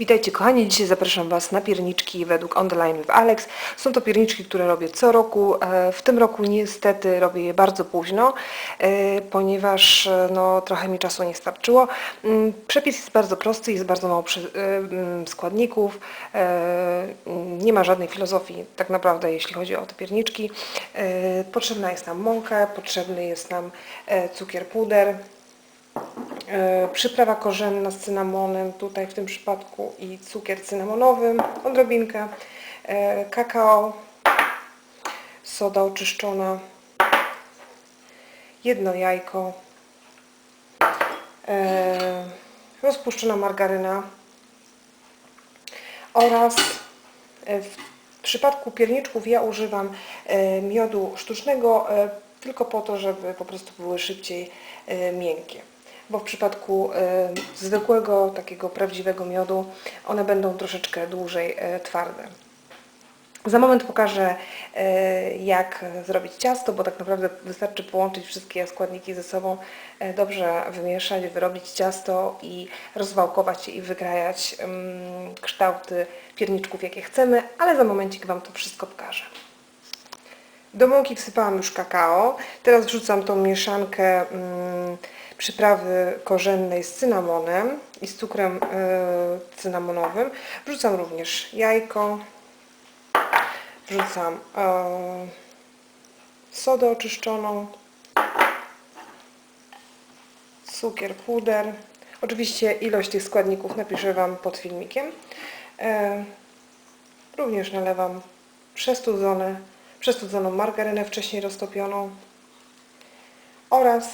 Witajcie kochani, dzisiaj zapraszam Was na pierniczki według online w Alex. Są to pierniczki, które robię co roku. E, W tym roku niestety robię je bardzo późno, e, ponieważ e, no, trochę mi czasu nie starczyło. Mm, Przepis jest bardzo prosty, jest bardzo mało mm, składników, mm, nie ma żadnej filozofii tak naprawdę jeśli chodzi o te pierniczki. Potrzebna jest nam mąka, potrzebny jest nam cukier puder, Przyprawa korzenna z cynamonem, tutaj w tym przypadku i cukier cynamonowy, odrobinkę, e, kakao, soda oczyszczona, jedno jajko, e, rozpuszczona margaryna oraz e, w przypadku pierniczków ja używam e, miodu sztucznego e, tylko po to, żeby po prostu były szybciej e, miękkie. Bo w przypadku e, zwykłego, takiego prawdziwego miodu one będą troszeczkę dłużej e, twarde. Za moment pokażę, e, jak zrobić ciasto, bo tak naprawdę wystarczy połączyć wszystkie składniki ze sobą, dobrze wymieszać, wyrobić ciasto i rozwałkować i wykrajać kształty pierniczków, jakie chcemy, ale za momencik Wam to wszystko pokażę. Do mąki wsypałam już kakao. Teraz wrzucam tą mieszankę mm, przyprawy korzennej z cynamonem i z cukrem y, cynamonowym. Wrzucam również jajko. Wrzucam y, sodę oczyszczoną. Cukier, puder. Oczywiście ilość tych składników napiszę Wam pod filmikiem. Y, również nalewam przestudzone, przestudzoną margarynę wcześniej roztopioną oraz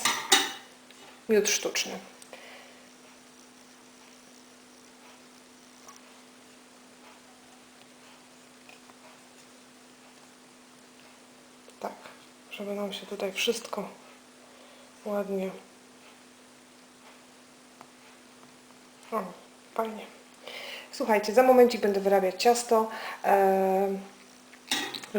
miód sztuczny. Tak, żeby nam się tutaj wszystko ładnie... O, fajnie. Słuchajcie, za momencik będę wyrabiać ciasto. Em,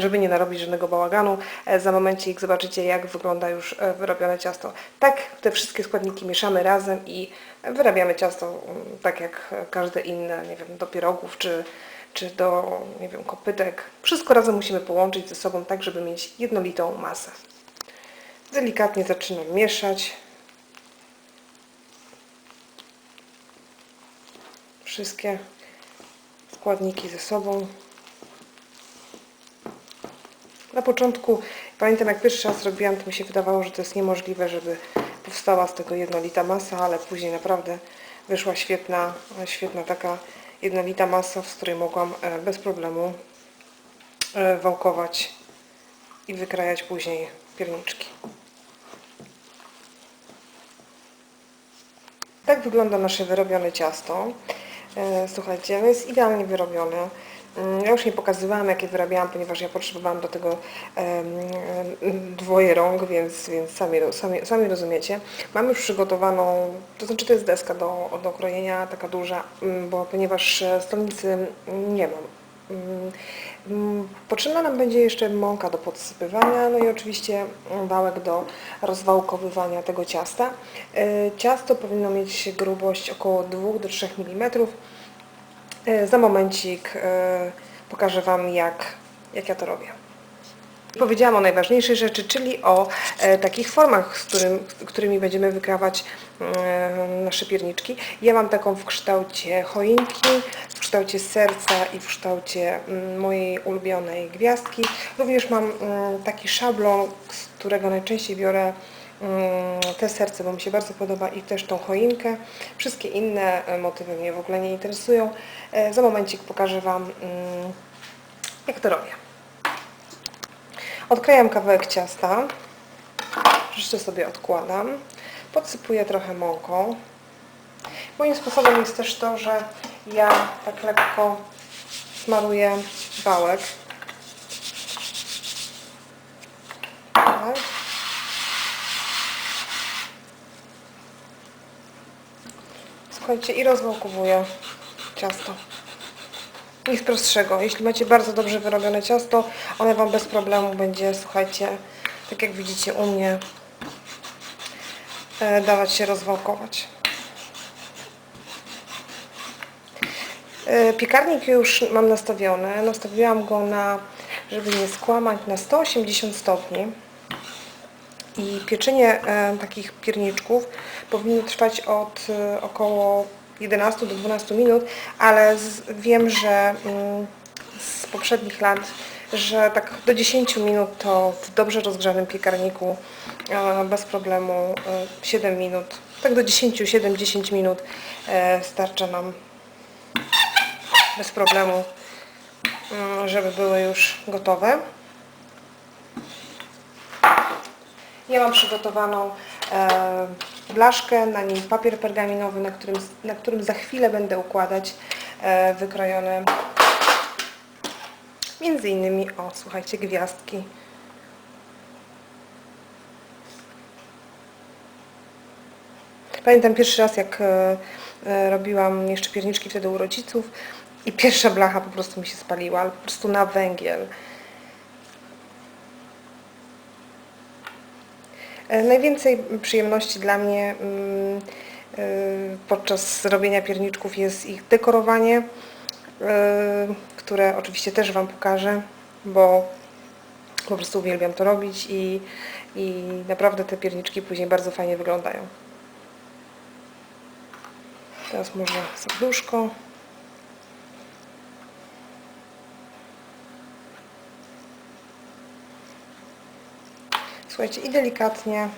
żeby nie narobić żadnego bałaganu. E, Za momencik zobaczycie, jak wygląda już e, wyrobione ciasto. Tak, te wszystkie składniki mieszamy razem i wyrabiamy ciasto mm, tak jak każde inne, nie wiem, do pierogów czy, czy do, nie wiem, kopytek. Wszystko razem musimy połączyć ze sobą tak, żeby mieć jednolitą masę. Delikatnie zaczynam mieszać. Wszystkie składniki ze sobą. Na początku, pamiętam jak pierwszy raz robiłam, to mi się wydawało, że to jest niemożliwe, żeby powstała z tego jednolita masa, ale później naprawdę wyszła świetna, świetna taka jednolita masa, z której mogłam e, bez problemu e, wałkować i wykrajać później pierniczki. Tak wygląda nasze wyrobione ciasto. E, Słuchajcie, ono jest idealnie wyrobione. Mm, Ja już nie pokazywałam, jakie wyrabiałam, ponieważ ja potrzebowałam do tego dwoje rąk, więc, więc sami, sami, sami rozumiecie. Mam już przygotowaną, to znaczy to jest deska do, do krojenia, taka duża, mm, bo ponieważ e, stolnicy nie mam. Mm, mm, Potrzebna nam będzie jeszcze mąka do podsypywania, no i oczywiście mm, wałek do rozwałkowywania tego ciasta. E, Ciasto powinno mieć grubość około 2 do 3 mm. E, Za momencik e, pokażę Wam, jak, jak ja to robię. Powiedziałam o najważniejszej rzeczy, czyli o e, takich formach, z którym, którymi będziemy wykrawać e, nasze pierniczki. Ja mam taką w kształcie choinki, w kształcie serca i w kształcie mm, mojej ulubionej gwiazdki. Również mam mm, taki szablon, z którego najczęściej biorę mm, te serce, bo mi się bardzo podoba i też tą choinkę. Wszystkie inne e, motywy mnie w ogóle nie interesują. E, Za momencik pokażę Wam, jak to robię. Odkrajam kawałek ciasta, jeszcze sobie odkładam, podsypuję trochę mąką. Moim sposobem jest też to, że ja tak lekko smaruję wałek. Tak. Słuchajcie, i rozwałkowuję ciasto. Nic prostszego. Jeśli macie bardzo dobrze wyrobione ciasto, one Wam bez problemu będzie, słuchajcie, tak jak widzicie u mnie, e, dawać się rozwałkować. E, Piekarnik już mam nastawiony. Nastawiłam go na, żeby nie skłamać, na 180 stopni. I pieczenie e, takich pierniczków powinno trwać od e, około 11 do 12 minut, ale z, wiem, że mm, z poprzednich lat, że tak do 10 minut to w dobrze rozgrzanym piekarniku e, bez problemu e, 7 minut, tak do 10, 7-10 minut e, starcza nam bez problemu, mm, żeby były już gotowe. Ja mam przygotowaną e, blaszkę, na niej papier pergaminowy, na którym, na którym za chwilę będę układać e, wykrojone między innymi, o słuchajcie, gwiazdki. Pamiętam pierwszy raz, jak e, e, robiłam jeszcze pierniczki wtedy u rodziców i pierwsza blacha po prostu mi się spaliła, ale po prostu na węgiel. Najwięcej przyjemności dla mnie mm, e, podczas robienia pierniczków jest ich dekorowanie, e, które oczywiście też Wam pokażę, bo po prostu uwielbiam to robić i, i naprawdę te pierniczki później bardzo fajnie wyglądają. Teraz może serduszko. Słuchajcie, i delikatnie.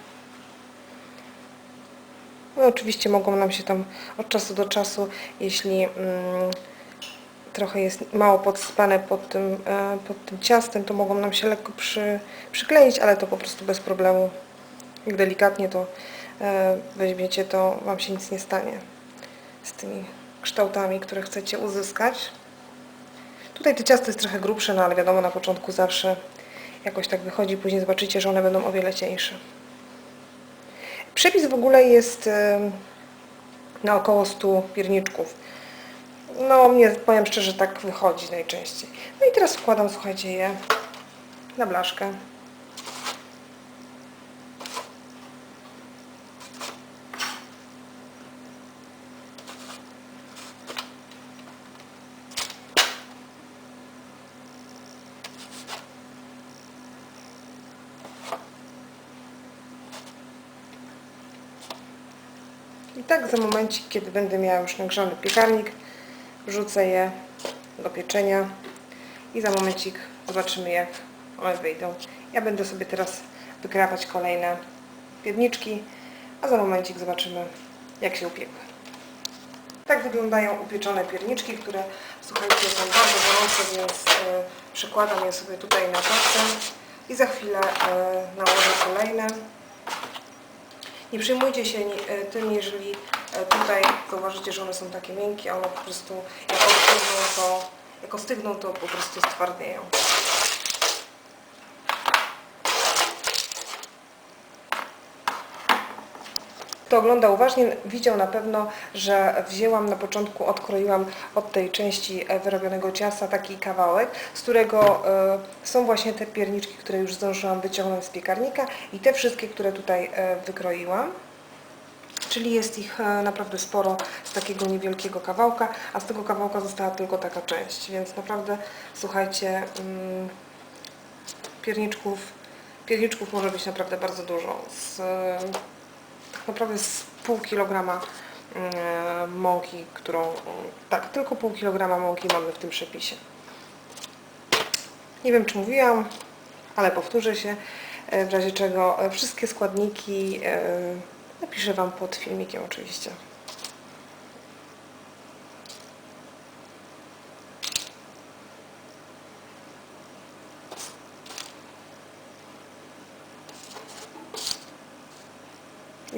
No, oczywiście mogą nam się tam od czasu do czasu, jeśli mm, trochę jest mało podsypane pod tym, e, pod tym ciastem, to mogą nam się lekko przy, przykleić, ale to po prostu bez problemu. Jak delikatnie to e, weźmiecie, to Wam się nic nie stanie z tymi kształtami, które chcecie uzyskać. Tutaj to ciasto jest trochę grubsze, no ale wiadomo, na początku zawsze jakoś tak wychodzi, później zobaczycie, że one będą o wiele cieńsze. Przepis w ogóle jest na około 100 pierniczków. No, mnie, powiem szczerze, tak wychodzi najczęściej. No i teraz wkładam, słuchajcie, je na blaszkę. I tak za momencik, kiedy będę miała już nagrzany piekarnik, wrzucę je do pieczenia i za momencik zobaczymy jak one wyjdą. Ja będę sobie teraz wykrawać kolejne pierniczki, a za momencik zobaczymy jak się upiekły. Tak wyglądają upieczone pierniczki, które słuchajcie są bardzo gorące, więc e, przykładam je sobie tutaj na tacę i za chwilę e, nałożę kolejne. Nie przejmujcie się e, tym, jeżeli e, tutaj zauważycie, że one są takie miękkie, one po prostu jak ostygną, to, jak ostygną, to po prostu stwardnieją. Kto ogląda uważnie, widział na pewno, że wzięłam na początku, odkroiłam od tej części e, wyrobionego ciasta taki kawałek, z którego e, są właśnie te pierniczki, które już zdążyłam wyciągnąć z piekarnika i te wszystkie, które tutaj e, wykroiłam. Czyli jest ich naprawdę sporo z takiego niewielkiego kawałka, a z tego kawałka została tylko taka część, więc naprawdę słuchajcie, mm, pierniczków, pierniczków może być naprawdę bardzo dużo. Z, naprawdę z pół kilograma e, mąki, którą, tak, tylko pół kilograma mąki mamy w tym przepisie. Nie wiem, czy mówiłam, ale powtórzę się, e, w razie czego e, wszystkie składniki e, napiszę Wam pod filmikiem oczywiście.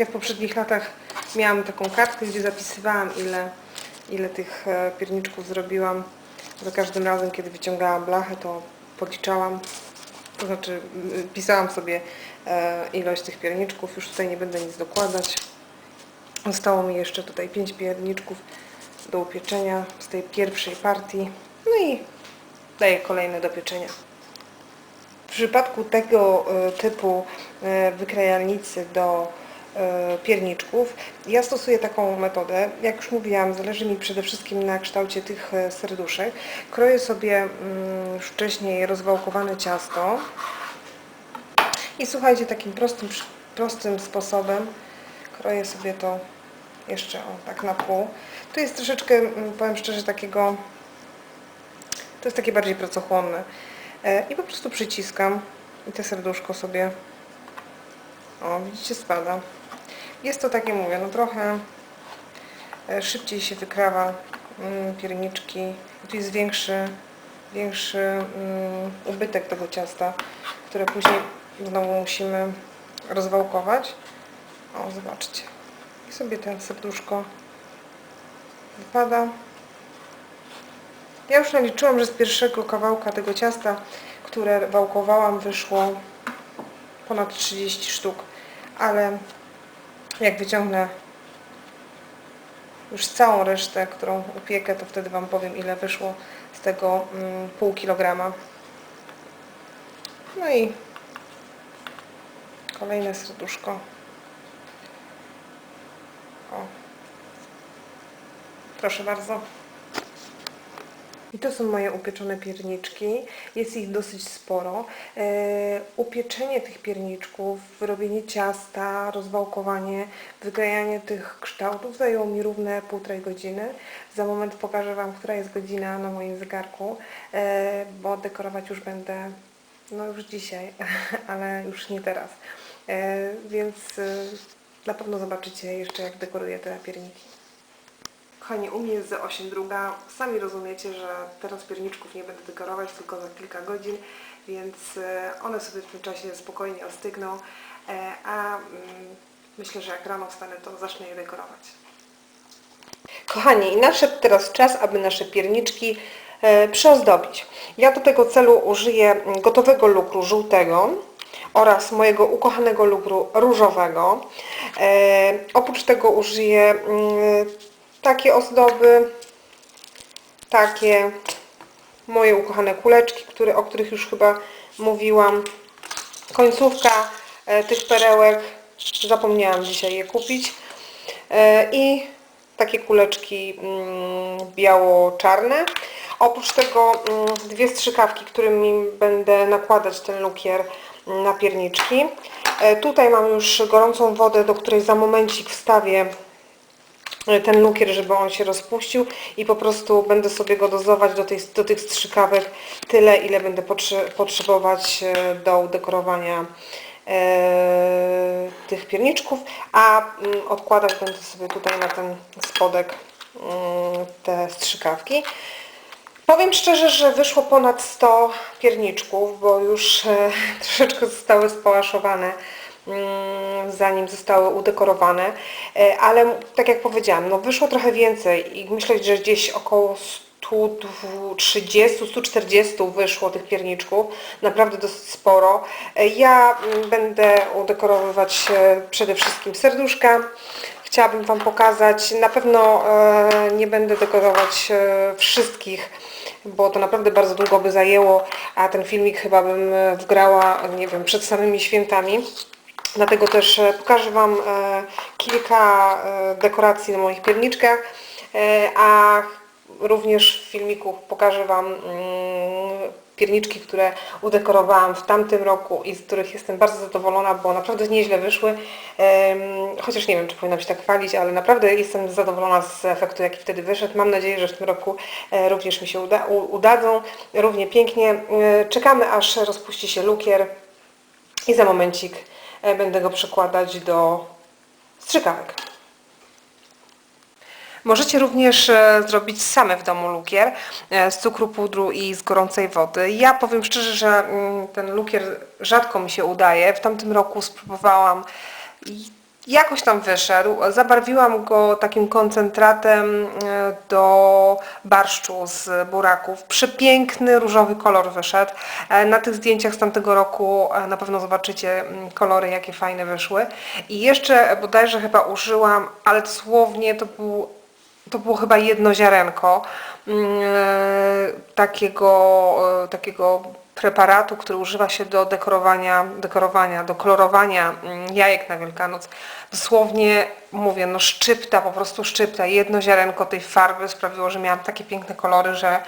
Ja w poprzednich latach miałam taką kartkę, gdzie zapisywałam ile, ile tych e, pierniczków zrobiłam. Za każdym razem, kiedy wyciągałam blachę, to podliczałam. To znaczy pisałam sobie e, ilość tych pierniczków. Już tutaj nie będę nic dokładać. Zostało mi jeszcze tutaj 5 pierniczków do upieczenia z tej pierwszej partii. No i daję kolejne do pieczenia. W przypadku tego e, typu wykrajalnicy do pierniczków. Ja stosuję taką metodę, jak już mówiłam, zależy mi przede wszystkim na kształcie tych e, serduszek. Kroję sobie mm, już wcześniej rozwałkowane ciasto i słuchajcie, takim prostym, prostym sposobem kroję sobie to jeszcze o, tak na pół. Tu jest troszeczkę, mm, powiem szczerze, takiego, to jest takie bardziej pracochłonne. E, I po prostu przyciskam i te serduszko sobie, o widzicie, spada. Jest to takie, mówię, no trochę e, szybciej się wykrawa mm, pierniczki. Tu jest większy, większy mm, ubytek tego ciasta, które później znowu musimy rozwałkować. O, zobaczcie. I sobie ten serduszko wypada. Ja już naliczyłam, że z pierwszego kawałka tego ciasta, które wałkowałam, wyszło ponad 30 sztuk, ale jak wyciągnę już całą resztę, którą upiekę, to wtedy Wam powiem, ile wyszło z tego mm, pół kilograma. No i kolejne serduszko. O. Proszę bardzo. I to są moje upieczone pierniczki. Jest ich dosyć sporo. E, upieczenie tych pierniczków, wyrobienie ciasta, rozwałkowanie, wygrajanie tych kształtów zajęło mi równe półtorej godziny. Za moment pokażę Wam, która jest godzina na moim zegarku, e, bo dekorować już będę, no już dzisiaj, ale już nie teraz. E, więc na pewno zobaczycie jeszcze, jak dekoruję te pierniki. Kochani, u mnie jest za 8 druga. Sami rozumiecie, że teraz pierniczków nie będę dekorować, tylko za kilka godzin, więc e, one sobie w tym czasie spokojnie ostygną, e, a mm, myślę, że jak rano wstanę, to zacznę je dekorować. Kochani, i nadszedł teraz czas, aby nasze pierniczki e, przyozdobić. Ja do tego celu użyję gotowego lukru żółtego oraz mojego ukochanego lukru różowego. Oprócz tego użyję mm, takie ozdoby, takie moje ukochane kuleczki, które, o których już chyba mówiłam. Końcówka e, tych perełek, zapomniałam dzisiaj je kupić. E, I takie kuleczki mm, biało-czarne. Oprócz tego mm, dwie strzykawki, którymi będę nakładać ten lukier mm, na pierniczki. E, Tutaj mam już gorącą wodę, do której za momencik wstawię ten lukier, żeby on się rozpuścił i po prostu będę sobie go dozować do, tej, do tych strzykawek tyle, ile będę potrze potrzebować e, do udekorowania e, tych pierniczków, a mm, odkładać będę sobie tutaj na ten spodek mm, te strzykawki. Powiem szczerze, że wyszło ponad 100 pierniczków, bo już e, troszeczkę zostały spałaszowane zanim zostały udekorowane, E, ale tak jak powiedziałam, no wyszło trochę więcej i myślę, że gdzieś około 130, 140 wyszło tych pierniczków, naprawdę dosyć sporo. E, Ja mm, będę udekorowywać e, przede wszystkim serduszka, chciałabym Wam pokazać, na pewno nie będę dekorować wszystkich bo to naprawdę bardzo długo by zajęło, a ten filmik chyba bym wgrała, nie wiem, przed samymi świętami. Dlatego też e, pokażę Wam e, kilka e, dekoracji na moich pierniczkach, a również w filmiku pokażę Wam mm, pierniczki, które udekorowałam w tamtym roku i z których jestem bardzo zadowolona, bo naprawdę nieźle wyszły. Chociaż nie wiem, czy powinnam się tak chwalić, ale naprawdę jestem zadowolona z efektu, jaki wtedy wyszedł. Mam nadzieję, że w tym roku również mi się uda, udadzą. Równie pięknie. Czekamy, aż rozpuści się lukier i za momencik będę go przekładać do strzykawek. Możecie również e, zrobić same w domu lukier e, z cukru pudru i z gorącej wody. Ja powiem szczerze, że mm, ten lukier rzadko mi się udaje. W tamtym roku spróbowałam i jakoś tam wyszedł. Zabarwiłam go takim koncentratem e, do barszczu z buraków. Przepiękny różowy kolor wyszedł. E, Na tych zdjęciach z tamtego roku e, na pewno zobaczycie mm, kolory, jakie fajne wyszły. I jeszcze bodajże chyba użyłam, ale dosłownie to był to było chyba jedno ziarenko mm, takiego, takiego preparatu, który używa się do dekorowania, dekorowania, do kolorowania mm, jajek na Wielkanoc. Dosłownie mówię, no szczypta, po prostu szczypta. Jedno ziarenko tej farby sprawiło, że miałam takie piękne kolory, że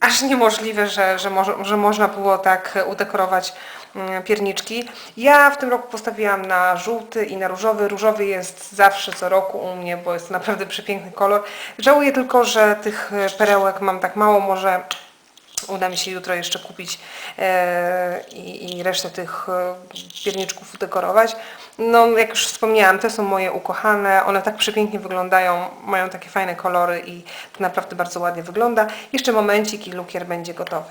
aż niemożliwe, że, że, mo że można było tak udekorować mm, pierniczki. Ja w tym roku postawiłam na żółty i na różowy. Różowy jest zawsze co roku u mnie, bo jest to naprawdę przepiękny kolor. Żałuję tylko, że tych e, perełek mam tak mało, może uda mi się jutro jeszcze kupić e, i, resztę tych e, pierniczków udekorować. No, jak już wspomniałam, te są moje ukochane, one tak przepięknie wyglądają, mają takie fajne kolory i to naprawdę bardzo ładnie wygląda. Jeszcze momencik i lukier będzie gotowy.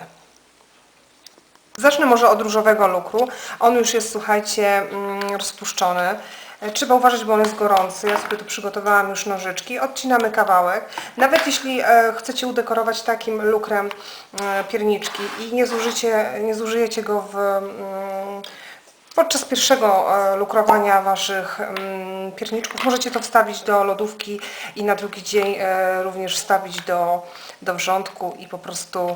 Zacznę może od różowego lukru. On już jest, słuchajcie, mm, rozpuszczony. E, Trzeba uważać, bo on jest gorący. Ja sobie tu przygotowałam już nożyczki. Odcinamy kawałek. Nawet jeśli e, chcecie udekorować takim lukrem e, pierniczki i nie, zużycie, nie zużyjecie go w, mm, podczas pierwszego lukrowania Waszych mm, pierniczków, możecie to wstawić do lodówki i na drugi dzień również wstawić do, do wrzątku i po prostu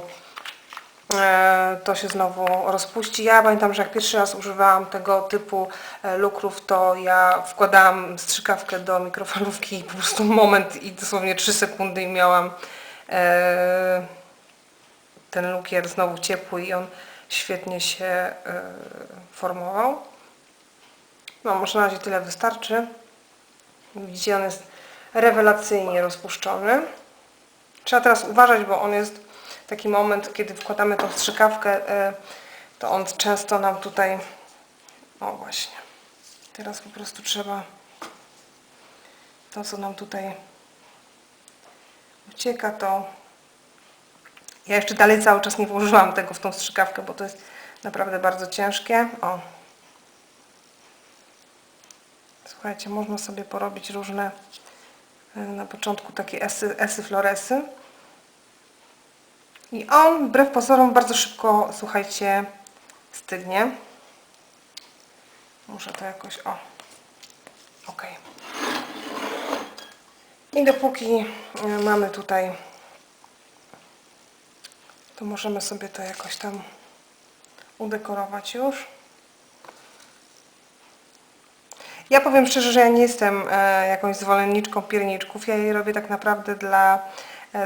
to się znowu rozpuści. Ja pamiętam, że jak pierwszy raz używałam tego typu e, lukrów, to ja wkładałam strzykawkę do mikrofalówki i po prostu moment i dosłownie 3 sekundy i miałam e, ten lukier znowu ciepły i on świetnie się e, formował. No może na razie tyle wystarczy. Widzicie, on jest rewelacyjnie rozpuszczony. Trzeba teraz uważać, bo on jest taki moment, kiedy wkładamy tą strzykawkę, e, to on często nam tutaj, o właśnie, teraz po prostu trzeba to, co nam tutaj ucieka, to ja jeszcze dalej cały czas nie włożyłam tego w tą strzykawkę, bo to jest naprawdę bardzo ciężkie. O. Słuchajcie, można sobie porobić różne e, na początku takie esy, esy floresy. I on wbrew pozorom bardzo szybko, słuchajcie, stygnie. Muszę to jakoś, o, ok. I dopóki e, mamy tutaj, to możemy sobie to jakoś tam udekorować już. Ja powiem szczerze, że ja nie jestem e, jakąś zwolenniczką pierniczków. Ja je robię tak naprawdę dla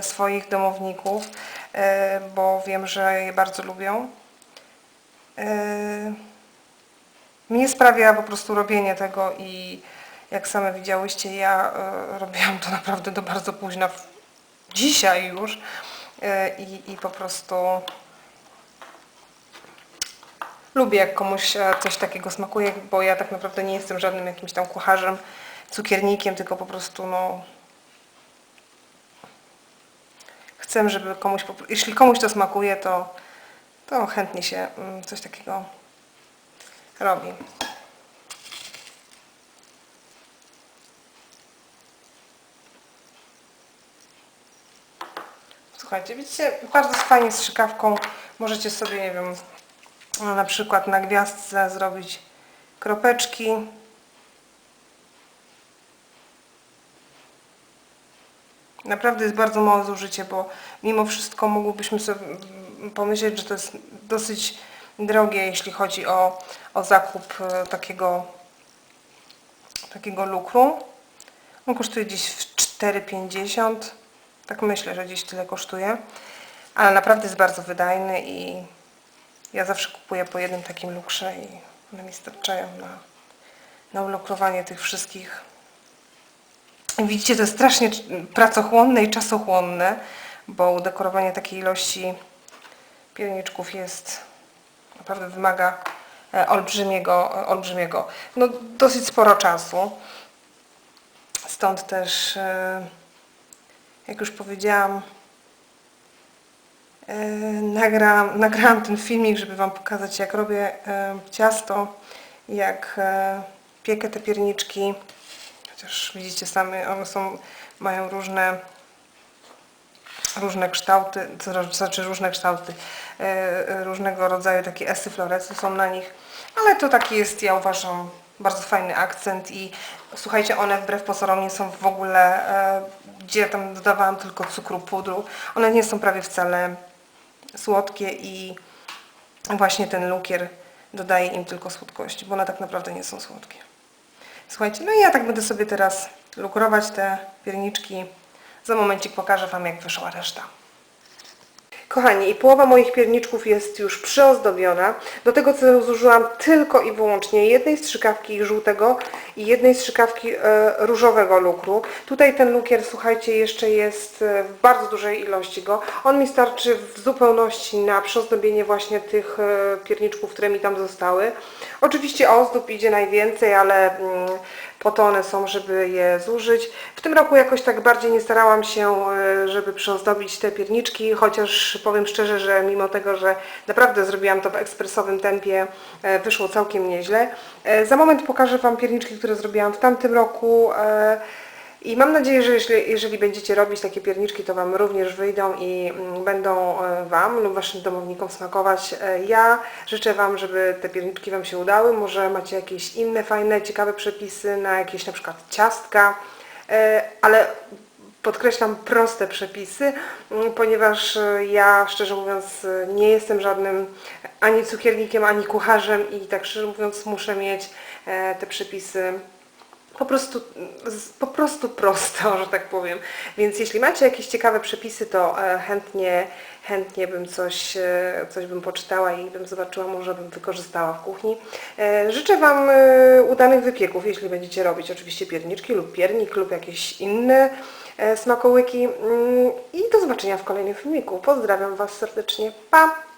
swoich domowników, e, bo wiem, że je bardzo lubią. E, mnie sprawia po prostu robienie tego i jak same widziałyście, ja e, robiłam to naprawdę do bardzo późna, dzisiaj już e, i, i po prostu lubię jak komuś e, coś takiego smakuje, bo ja tak naprawdę nie jestem żadnym jakimś tam kucharzem, cukiernikiem, tylko po prostu no chcę, żeby komuś, jeśli komuś to smakuje, to, to chętnie się mm, coś takiego robi. Słuchajcie, widzicie, bardzo fajnie z strzykawką możecie sobie, nie wiem, no, na przykład na gwiazdce zrobić kropeczki. Naprawdę jest bardzo małe zużycie, bo mimo wszystko mogłybyśmy sobie pomyśleć, że to jest dosyć drogie, jeśli chodzi o, o zakup e, takiego, takiego lukru. On kosztuje gdzieś w 4,50. Tak myślę, że gdzieś tyle kosztuje. Ale naprawdę jest bardzo wydajny i ja zawsze kupuję po jednym takim lukrze i one mi starczają na, na ulokrowanie tych wszystkich. Widzicie, to jest strasznie pracochłonne i czasochłonne, bo udekorowanie takiej ilości pierniczków jest naprawdę wymaga e, olbrzymiego, e, olbrzymiego, no dosyć sporo czasu. Stąd też, e, jak już powiedziałam, nagrałam, nagrałam ten filmik, żeby Wam pokazać, jak robię ciasto, jak piekę te pierniczki. Chociaż widzicie sami, one są, mają różne różne kształty, to ro- znaczy różne kształty, e, e, różnego rodzaju takie esy floresy są na nich, ale to taki jest, ja uważam, bardzo fajny akcent i słuchajcie, one wbrew pozorom nie są w ogóle e, gdzie tam dodawałam tylko cukru, pudru. One nie są prawie wcale słodkie i właśnie ten lukier dodaje im tylko słodkości, bo one tak naprawdę nie są słodkie. Słuchajcie, no i ja tak będę sobie teraz lukrować te pierniczki. Za momencik pokażę Wam, jak wyszła reszta. Kochani, i połowa moich pierniczków jest już przyozdobiona. Do tego celu zużyłam tylko i wyłącznie jednej strzykawki żółtego i jednej strzykawki e, różowego lukru. Tutaj ten lukier, słuchajcie, jeszcze jest e, w bardzo dużej ilości go. On mi starczy w zupełności na przyozdobienie właśnie tych e, pierniczków, które mi tam zostały. Oczywiście ozdób idzie najwięcej, ale mm, po to one są, żeby je zużyć. W tym roku jakoś tak bardziej nie starałam się, e, żeby przyozdobić te pierniczki, chociaż powiem szczerze, że mimo tego, że naprawdę zrobiłam to w ekspresowym tempie, e, wyszło całkiem nieźle. E, Za moment pokażę Wam pierniczki, które zrobiłam w tamtym roku. I mam nadzieję, że jeśli, jeżeli będziecie robić takie pierniczki, to Wam również wyjdą i mm, będą e, Wam lub Waszym domownikom smakować. E, Ja życzę Wam, żeby te pierniczki Wam się udały. Może macie jakieś inne fajne, ciekawe przepisy na jakieś na przykład ciastka, e, ale podkreślam proste przepisy, mm, ponieważ ja szczerze mówiąc nie jestem żadnym ani cukiernikiem, ani kucharzem i tak szczerze mówiąc muszę mieć te przepisy po prostu, po prostu prosto, że tak powiem. Więc jeśli macie jakieś ciekawe przepisy, to e, chętnie, chętnie bym coś, e, coś bym poczytała i bym zobaczyła, może bym wykorzystała w kuchni. E, Życzę Wam udanych wypieków, jeśli będziecie robić oczywiście pierniczki lub piernik lub jakieś inne smakołyki. Mm, I do zobaczenia w kolejnym filmiku. Pozdrawiam Was serdecznie. Pa!